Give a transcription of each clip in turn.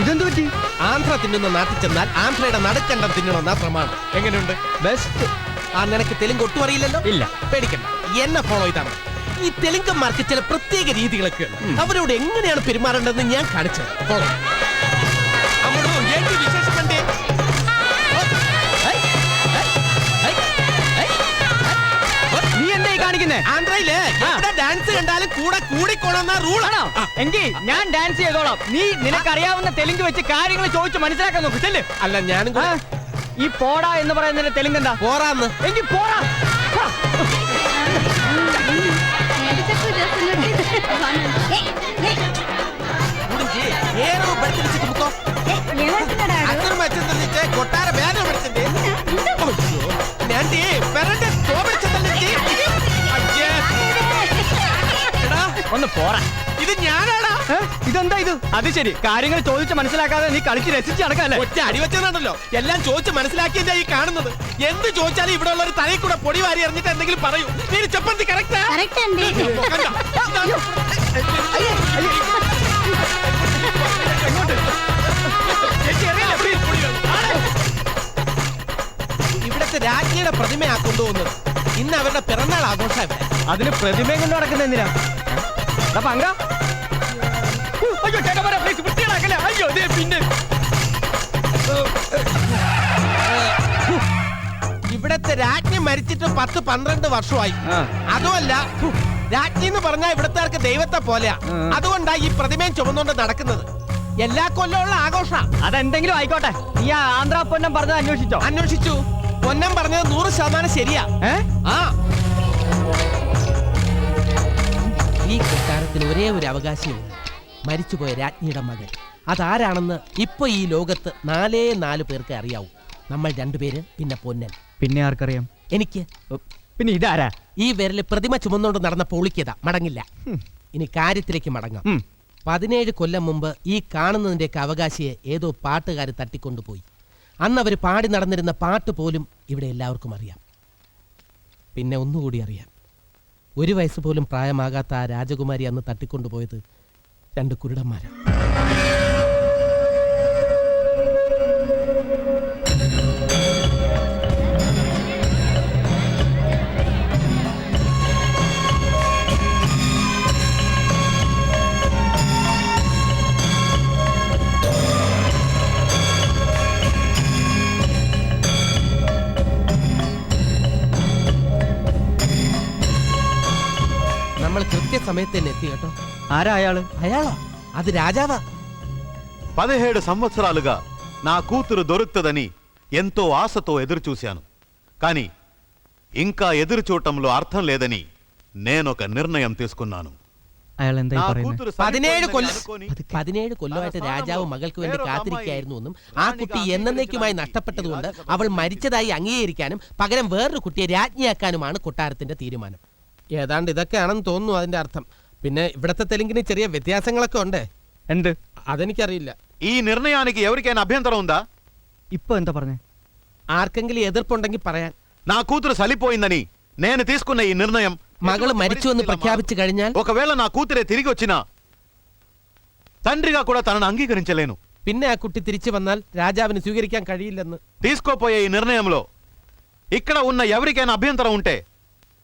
ഇതെന്ത് പറ്റി ആന്ധ്ര തിന്നുന്ന നാട്ടിൽ ചെന്നാൽ ആന്ധ്രയുടെ നടക്കണ്ടം തിന്നണമെന്നാ പ്രമാണം എങ്ങനെയുണ്ട് ബെസ്റ്റ് ആ നിനക്ക് തെലുങ്ക് ഒട്ടും അറിയില്ലല്ലോ ഇല്ല പേടിക്കണ്ട എന്നെ ഫോളോ ചെയ്താണ് ഈ തെലുങ്കന്മാർക്ക് ചില പ്രത്യേക രീതികളൊക്കെ അവരോട് എങ്ങനെയാണ് പെരുമാറേണ്ടതെന്ന് ഞാൻ കാണിച്ചത് ഫോളോ നീ എന്നെ കാണിക്കുന്നേ ആന്ധ്രയിൽ ഡാൻസ് കണ്ടാൽ കൂടെ കൂടിക്കൊള്ളുന്ന റൂൾ ആണോ? എങ്കിൽ ഞാൻ ഡാൻസ് ചെയ്തോളാം. നീ നിനക്കറിയാവുന്ന തെലുങ്ക് വെച്ച് കാര്യങ്ങൾ ചോദിച്ച് മനസ്സിലാക്കാൻ നോക്ക്. ചെല്ലേ. അല്ല ഞാനും ഈ പോടാ എന്ന് പറയുന്ന തെലുങ്ക് എന്താ പോറാന്ന്. എങ്കിൽ പോറാ Hey, hey. പോരാ ഇത് ഞാനാടാ ഇതെന്താ ഇത്? അത് ശരി. കാര്യങ്ങൾ ചോദിച്ച് മനസ്സിലാക്കാതെ നീ കളിച്ച് രസിച്ച് നടക്കാല്ലേ? ഒറ്റ അടിവെച്ചതാണല്ലോ എല്ലാം ചോദിച്ച് മനസ്സിലാക്കിയതാ ഈ കാണുന്നത്. എന്ത് ചോദിച്ചാലും ഇവിടെ ഉള്ള ഒരു തലയിൽ കൂടെ പൊടി വാരി എറിഞ്ഞിട്ട് എന്തെങ്കിലും പറയൂ. നീ ചപ്പന്തി കറക്റ്റാ കറക്റ്റ് ആൻഡി ഇവിടത്തെ രാജ്ഞിയുടെ പ്രതിമയാ കൊണ്ടുപോകുന്നത്. ഇന്ന് അവരുടെ പിറന്നാൾ ആഘോഷം അതിന് പ്രതിമയും കൊണ്ട് നടക്കുന്ന എന്തിനാ? അയ്യോ ചേട്ടന്മാരെ പ്ലീസ് അയ്യോ ദേ പിന്നെ. ഇവിടത്തെ രാജ്ഞി മരിച്ചിട്ട് പത്ത് പന്ത്രണ്ട് വർഷമായി. അതുമല്ല രാജ്ഞി എന്ന് പറഞ്ഞാൽ ഇവിടത്തെ ദൈവത്തെ പോലെയാ. അതുകൊണ്ടാണ് അതുകൊണ്ടാ ഈ പ്രതിമയും ചുമന്നുകൊണ്ട് നടക്കുന്നത്. എല്ലാ കൊല്ലമുള്ള ആഘോഷ. അതെന്തെങ്കിലും ആയിക്കോട്ടെ. നീ ആന്ധ്ര പൊന്നം പറഞ്ഞത് അന്വേഷിച്ചോ? അന്വേഷിച്ചു. പൊന്നം പറഞ്ഞത് നൂറ് ശതമാനം ശരിയാ. ഏ? ആ. ഈ കൊട്ടാരത്തിന് ഒരേ ഒരു അവകാശിയുണ്ട്. മരിച്ചുപോയ രാജ്ഞിയുടെ മകൻ. അതാരാണെന്ന് ഇപ്പൊ ഈ ലോകത്ത് നാലേ നാല് പേർക്ക് അറിയാവൂ. നമ്മൾ രണ്ടുപേര് പിന്നെ പൊന്നൻ. പിന്നെ ആർക്കറിയാം? എനിക്ക്. പിന്നെ ഇതാരാ? ഈ വിരൽ പ്രതിമ ചുമന്നുകൊണ്ട് നടന്ന പൊളിക്കത മടങ്ങില്ല. ഇനി കാര്യത്തിലേക്ക് മടങ്ങാം. പതിനേഴ് കൊല്ലം മുമ്പ് ഈ കാണുന്നതിന്റെയൊക്കെ അവകാശിയെ ഏതോ പാട്ടുകാർ തട്ടിക്കൊണ്ടുപോയി. അന്ന് അവർ പാടി നടന്നിരുന്ന പാട്ട് പോലും ഇവിടെ എല്ലാവർക്കും അറിയാം. പിന്നെ ഒന്നുകൂടി അറിയാം. ഒരു വയസ്സ് പോലും പ്രായമാകാത്ത ആ രാജകുമാരി അന്ന് തട്ടിക്കൊണ്ടുപോയത് രണ്ട് കുരുടന്മാരാണ് നമ്മൾ കൃത്യസമയത്ത് തന്നെ എത്തി കേട്ടോ. ആരാ അയാൾ? అయాളോ അത് രാജാവാ. పదిహేడు సంవత్సరాలుగా నా కూతురు ദൊരുത്തതനി എന്തോ ആസത്തോ ఎదురుచూశాను కానీ ఇంకా ఎదురుచూడటంలో అర్థం లేదని నేనొక നിർണയം తీసుకున్నాను അയാൾ എന്തായി പതിനേഴ് കൊല്ലം అనుకోని പതിനേഴ് കൊല്ലമായിട്ട് രാജാവ് മകൾക്ക് വേണ്ടി കാത്തിരിക്കുകയായിരുന്നു എന്നും ആ കുട്ടി എന്നേക്കുമായി നഷ്ടപ്പെട്ടതുകൊണ്ട് അവൾ മരിച്ചതായി അംഗീകരിക്കാനും പകരം വേറൊരു കുട്ടിയെ രാജ്ഞിയാക്കാനുമാണ് കൊട്ടാരത്തിന്റെ തീരുമാനം. ഏതാണ്ട് ഇതൊക്കെയാണെന്ന് തോന്നുന്നു അതിന്റെ അർത്ഥം പിന്നെ ഇവിടത്തെ തെലുങ്കിന് ചെറിയ വ്യത്യാസങ്ങളൊക്കെ ഉണ്ട് എന്ത് അതെനിക്കറിയില്ല ఈ నిర్ణయానికి ఎవరికైనా అభ్యంతరం ఉందా ഇപ്പൊ എന്താ പറഞ്ഞേ ആർക്കെങ്കിലും എതിർപ്പുണ്ടെങ്കിൽ പറയാൻ నా కూతురు సలిపోయిందని నేను తీసుకున్న ఈ నిర్ణయం മകള് ఎటువంటి മരിച്ചു എന്ന് పరిస్థితిలో പ്രഖ്യാപിച്ചു കഴിഞ്ഞാൽ ఒకవేళ నా కూతురే తిరిగి వచ్చినా తండ్రిగా కూడా తనను అంగీకరించలేను പിന്നെ ആ കുട്ടി തിരിച്ചു വന്നാൽ രാജാവിന് സ്വീകരിക്കാൻ കഴിയില്ലെന്ന് తీసుకోపోయే ఈ నిర్ణయంలో ఇక్కడ ఉన్న ఎవరికైనా అభ్యంతరం ఉంటే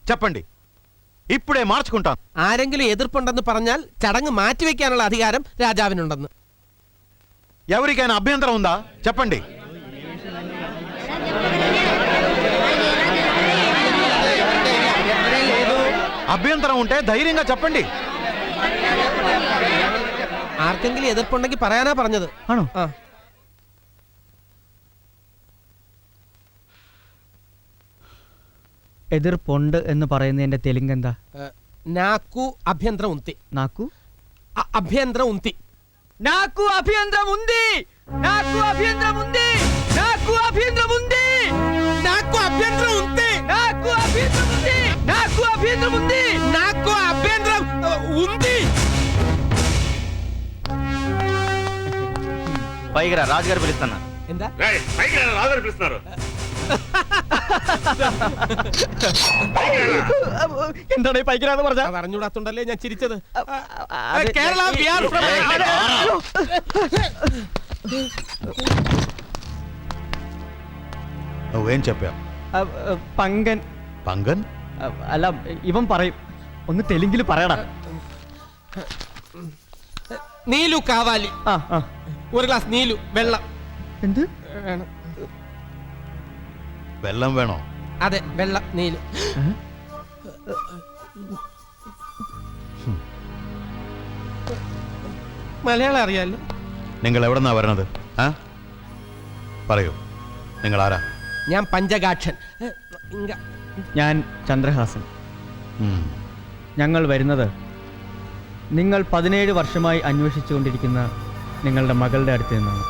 చెప్పండి ఇప్పుడే మార్చుకుంటాను ആരെങ്കിലും എതിർപ്പുണ്ടെന്ന് പറഞ്ഞാൽ ചടങ്ങ് മാറ്റിവെക്കാനുള്ള അധികാരം രാജാവിനുണ്ടെന്ന് ఎవరికైనా అభ్యంతరం ఉందా చెప్పండి అభ్యంతరం ఉంటే ధైర్యంగా చెప్పండి ആർക്കെങ്കിലും എതിർപ്പുണ്ടെങ്കിൽ പറയാനാ പറഞ്ഞത് ആണോ ആ എതിർപ്പുണ്ട് എന്ന് പറയുന്നതിന്റെ തെലുങ്ക് എന്താ ഏ, നാക്കു അഭ്യന്തരം ഉന്തി നാക്കു അ- അഭ്യന്തരം ഉന്തി నాకు అభ్యంతరం ఉంది నాకు అభ్యంతరం ఉంది నాకు అభ్యంతరం ఉంది നാക്കു അഭ്യന്തരം ഉന്തി నాకు అభ్యంతరం ఉంది నాకు అభ్యంతరం ఉంది നാക്കു അഭ്യന്തരം ഏ, ഉന്തി పైగా రాజుగారు పిలుస్తున్నా എന്താ రాజు పిలుస్తున్నారు എന്താണ് ഈ പൈക്കിരാന്ന് പറഞ്ഞ അത് അറിഞ്ഞൂടാത്തോണ്ടല്ലേ ഞാൻ ചിരിച്ചത് അത് കേരള we are from- నువ్వేం చెప్పావు അ, അ, പങ്കൻ പങ്കൻ അ, അല്ല ഇവൻ പറയും ഒന്ന് തെലുങ്കിൽ പറയടാ നീലു കാവാലി ആ ആ ഒരു ഗ്ലാസ് നീലു വെള്ളം എന്ത് വേണം വെള്ളം വേണോ? അതെ വെള്ളം നീൽ. മലയാളം അറിയാലോ? നിങ്ങൾ എവിടെന്നാ വരണത്? ആ? പറയൂ. നിങ്ങൾ ആരാ ഞാൻ പഞ്ചകാക്ഷൻ. ഞാൻ ചന്ദ്രഹാസൻ. ഞങ്ങൾ വരുന്നത് നിങ്ങൾ പതിനേഴ് വർഷമായി അന്വേഷിച്ചുകൊണ്ടിരിക്കുന്ന നിങ്ങളുടെ മകളുടെ അടുത്ത് നിന്നാണ്.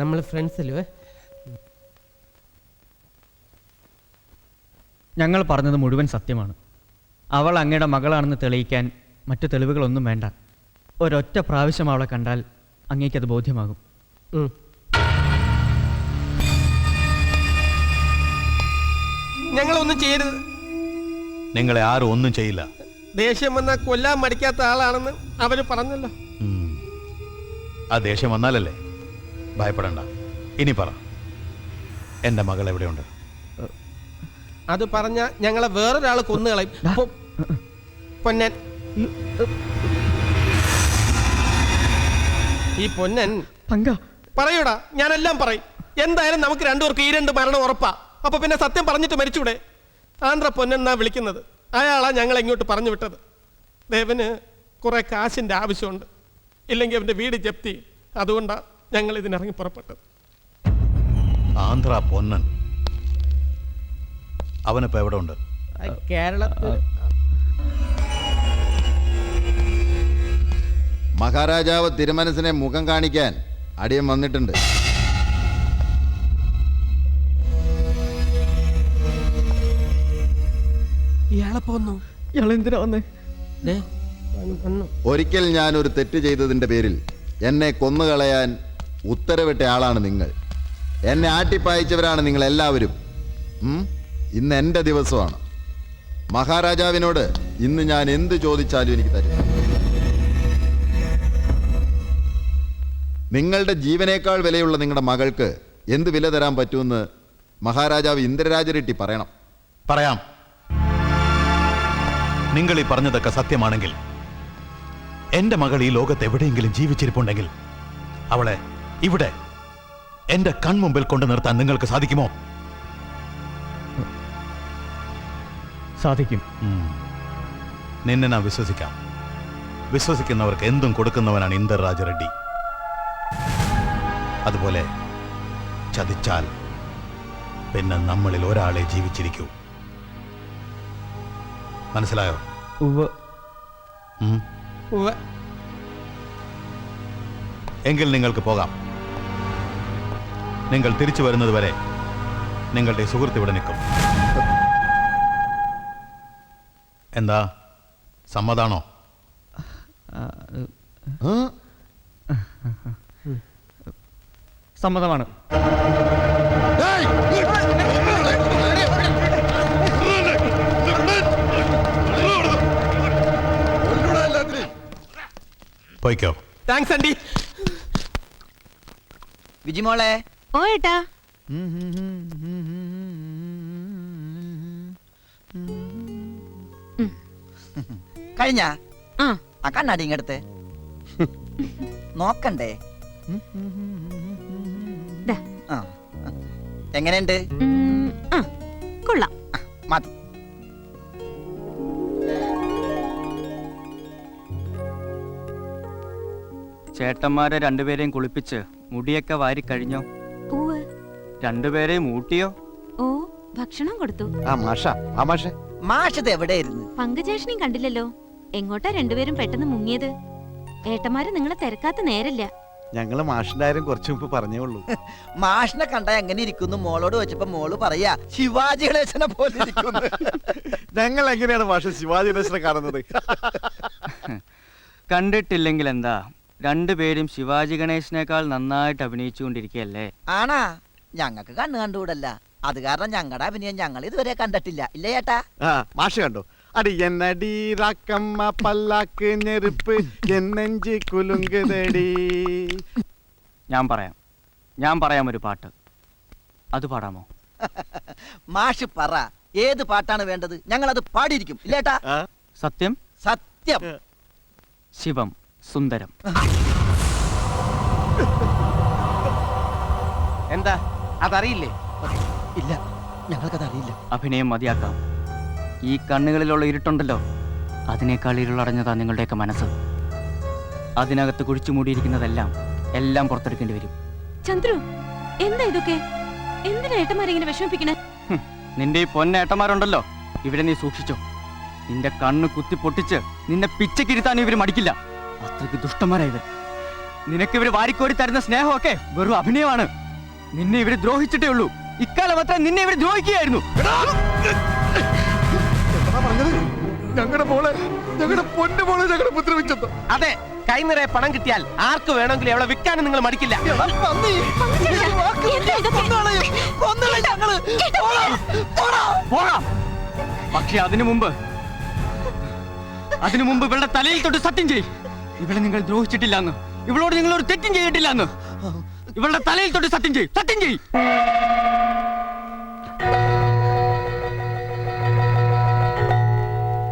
നമ്മൾ ഫ്രണ്ട്സല്ലേ ഞങ്ങൾ പറഞ്ഞത് മുഴുവൻ സത്യമാണ്. അവൾ അങ്ങയുടെ മകളാണെന്ന് തെളിയിക്കാൻ മറ്റു തെളിവുകളൊന്നും വേണ്ട. ഒരൊറ്റ പ്രാവശ്യം അവളെ കണ്ടാൽ അങ്ങേക്കത് ബോധ്യമാകും. ഞങ്ങളൊന്നും ചെയ്യരുത്. നിങ്ങളെ ആരും ഒന്നും ചെയ്യില്ല. ദേഷ്യം വന്നാൽ കൊല്ലാൻ മടിക്കാത്ത ആളാണെന്ന് അവർ പറഞ്ഞല്ലോ. ആ ദേഷ്യം വന്നാലല്ലേ? ഭയപ്പെടണ്ട. ഇനി പറ. എന്റെ മകൾ എവിടെയുണ്ട്? അത് പറഞ്ഞ ഞങ്ങളെ വേറൊരാൾ കൊന്നുകളയും പൊ- പൊന്നൻ. ഈ പൊന്നൻ പറയൂടാ ഞാനെല്ലാം പറയും. എന്തായാലും നമുക്ക് രണ്ടുപേർക്ക് ഈ രണ്ട് മരണം ഉറപ്പാ. അപ്പൊ പിന്നെ സത്യം പറഞ്ഞിട്ട് മരിച്ചൂടെ? ആന്ധ്ര പൊന്നെന്നാ വിളിക്കുന്നത്. അയാളാ ഞങ്ങൾ ഇങ്ങോട്ട് പറഞ്ഞു വിട്ടത്. ദേവന് കുറെ കാശിന്റെ ആവശ്യമുണ്ട്. ഇല്ലെങ്കിൽ അവന്റെ വീട് ജപ്തി. അതുകൊണ്ടാ ഞങ്ങൾ ഇതിനിറങ്ങി പുറപ്പെട്ടത് ആന്ധ്ര പൊന്നൻ. അവനിപ്പോ എവിടെ ഉണ്ട് കേരളത്തിൽ. മഹാരാജാവ് തിരുമനസിനെ മുഖം കാണിക്കാൻ അടിയൻ വന്നിട്ടുണ്ട്. ഇയാളെ പോന്നു. ഇയാൾ എന്തിനാ വന്നേ? ദേ, വന്നു, വന്നു ഒരിക്കൽ ഞാൻ ഒരു തെറ്റ് ചെയ്തതിന്റെ പേരിൽ എന്നെ കൊന്നുകളയാൻ ഉത്തരവിട്ട ആളാണ് നിങ്ങൾ. എന്നെ ആട്ടിപ്പായിച്ചവരാണ് നിങ്ങൾ എല്ലാവരും. ഇന്ന് എന്റെ ദിവസമാണ്. മഹാരാജാവിനോട് ഇന്ന് ഞാൻ എന്ത് ചോദിച്ചാലും എനിക്ക് തരും. നിങ്ങളുടെ ജീവനേക്കാൾ വിലയുള്ള നിങ്ങളുടെ മകൾക്ക് എന്ത് വില തരാൻ പറ്റുമെന്ന് മഹാരാജാവ് ഇന്ദ്രരാജരെട്ടി പറയണം. പറയാം. നിങ്ങൾ ഈ പറഞ്ഞതൊക്കെ സത്യമാണെങ്കിൽ എന്റെ മകൾ ഈ ലോകത്ത് എവിടെയെങ്കിലും ജീവിച്ചിരിപ്പുണ്ടെങ്കിൽ അവളെ ഇവിടെ എന്റെ കൺമുമ്പിൽ കൊണ്ടു നിർത്താൻ നിങ്ങൾക്ക് സാധിക്കുമോ? സാധിക്കും. നിന്നെ ഞാൻ വിശ്വസിക്കാം. വിശ്വസിക്കുന്നവർക്ക് എന്തും കൊടുക്കുന്നവനാണ് ഇന്ദർ രാജ റെഡ്ഡി. അതുപോലെ ചതിച്ചാൽ പിന്നെ നമ്മളിൽ ഒരാളെ ജീവിച്ചിരിക്കൂ. മനസ്സിലായോ. എങ്കിൽ നിങ്ങൾക്ക് പോകാം. നിങ്ങൾ തിരിച്ചു വരുന്നത് വരെ നിങ്ങളുടെ സുഹൃത്ത് ഇവിടെ നിൽക്കും. എന്താ? സമ്മതാണോ? സമ്മതമാണ്. പോയിക്കോ. താങ്ക്സ് ആൻഡി വിജിമോളെ ഓ ഏട്ടാ. കഴിഞ്ഞ? ആ. ആ കണ്ണാടി ഇങ്ങടുത്ത്. നോക്കണ്ടേ? ദാ. ആ. എങ്ങനെയുണ്ട്? ഉം, ആ കൊള്ളാം. മതി. ചേട്ടന്മാരെ രണ്ടുപേരെയും കുളിപ്പിച്ച് മുടിയൊക്കെ വാരി കഴിഞ്ഞോ? രണ്ടുപേരെയും മൂട്ടിയോ ഓ ഭക്ഷണം കൊടുത്തു. ആ മാഷ ആ മാഷ. മാഷത് എവിടെയായിരുന്നു? പങ്കജേഷനെയും കണ്ടില്ലല്ലോ. എങ്ങോട്ടാ രണ്ടുപേരും പെട്ടെന്ന് മുങ്ങിയത്? ഏട്ടന്മാര് നിങ്ങളെ തിരക്കാത്ത നേരല്ല. ഞങ്ങൾ മാഷിന്റെ കാര്യം കുറച്ചു മുമ്പ് പറഞ്ഞേ ഉള്ളൂ. മാഷിനെ കണ്ട എങ്ങനെ ഇരിക്കുന്നു? മോളോട് വെച്ചപ്പോ മോൾ പറയാ ശിവാജി ഗണേശനെ പോലെ ഇരിക്കുന്നു. ഞങ്ങൾ എങ്ങനെയാണ് മാഷ ശിവാജി ഗണേശനെ കാണുന്നത്? കണ്ടിട്ടില്ലെങ്കിൽ എന്താ രണ്ടുപേരും ശിവാജി ഗണേശനേക്കാൾ നന്നായിട്ട് അഭിനയിച്ചുകൊണ്ടിരിക്കുകയല്ലേ? ആണാ? ഞങ്ങക്ക് കണ്ണു കണ്ടുകൂടല്ല അത് കാരണം ഞങ്ങളുടെ അഭിനയം ഞങ്ങൾ ഇതുവരെ കണ്ടിട്ടില്ല. ഇല്ലേ ചേട്ടാ മാഷ് കണ്ടു. അടി എന്നടി റാക്കമ്മ പല്ലാക്ക് ഞെരുപ്പ് എന്നെഞ്ചി കുലുങ്കുതടി ഞാൻ പറയാം. ഞാൻ പറയാം ഒരു പാട്ട്. അത് പാടാമോ? മാഷ് പറ. ഏത് പാട്ടാണ് വേണ്ടത്? ഞങ്ങൾ അത് പാടിയിരിക്കും ഇല്ലേട്ടാ സത്യം? സത്യം. ശിവം സുന്ദരം. എന്താ? അതറിയില്ലേ? ഇല്ല ഞങ്ങൾക്കത് അറിയില്ല അഭിനയം മതിയാക്കാം. ഈ കണ്ണുകളിലുള്ള ഇരുട്ടുണ്ടല്ലോ അതിനേക്കാൾ ഇരുളടഞ്ഞതാ നിങ്ങളുടെയൊക്കെ മനസ്സ്. അതിനകത്ത് കുഴിച്ചു മൂടിയിരിക്കുന്നതെല്ലാം എല്ലാം പുറത്തെടുക്കേണ്ടി വരും. ചന്ദ്രു എന്താ ഇതൊക്കെ? എന്തിനാ ഏട്ടന്മാരെ ഇങ്ങനെ വിഷമിപ്പിക്കണേ? നിന്റെ ഈ പൊന്നേട്ടന്മാരുണ്ടല്ലോ ഇവിടെ നീ സൂക്ഷിച്ചോ. നിന്റെ കണ്ണ് കുത്തി പൊട്ടിച്ച് നിന്നെ പിച്ചക്കിരുത്താൻ ഇവർ മടിക്കില്ല. അത്രയ്ക്ക് ദുഷ്ടന്മാരായവർ നിനക്ക് ഇവർ വാരിക്കോരി തരുന്ന സ്നേഹമൊക്കെ വെറും അഭിനയമാണ്. നിന്നെ ഇവർ ദ്രോഹിച്ചിട്ടേ ഉള്ളൂ. ഇക്കാലം അത്ര നിന്നെ ഇവർ ദ്രോഹിക്കുകയായിരുന്നു. ഞങ്ങളുടെ മോളെ ഞങ്ങളുടെ പൊന്നു മോളെ ഞങ്ങളുടെ ഉപദ്രവിച്ചത് അതെ കൈ നിറയെ പണം കിട്ടിയാൽ ആർക്ക് വേണമെങ്കിലും അവളെ വിൽക്കാനും നിങ്ങൾ മടിക്കില്ല. പക്ഷെ അതിനു മുമ്പ് അതിനു മുമ്പ് ഇവളുടെ തലയിൽ തൊട്ട് സത്യം ചെയ് ഇവളെ നിങ്ങൾ ദ്രോഹിച്ചിട്ടില്ല എന്ന് ഇവളോട് നിങ്ങൾ ഒരു തെറ്റും ചെയ്തിട്ടില്ല എന്ന് ഇവളുടെ തലയിൽ തൊട്ട് സത്യം ചെയ്യും സത്യം ചെയ്യും.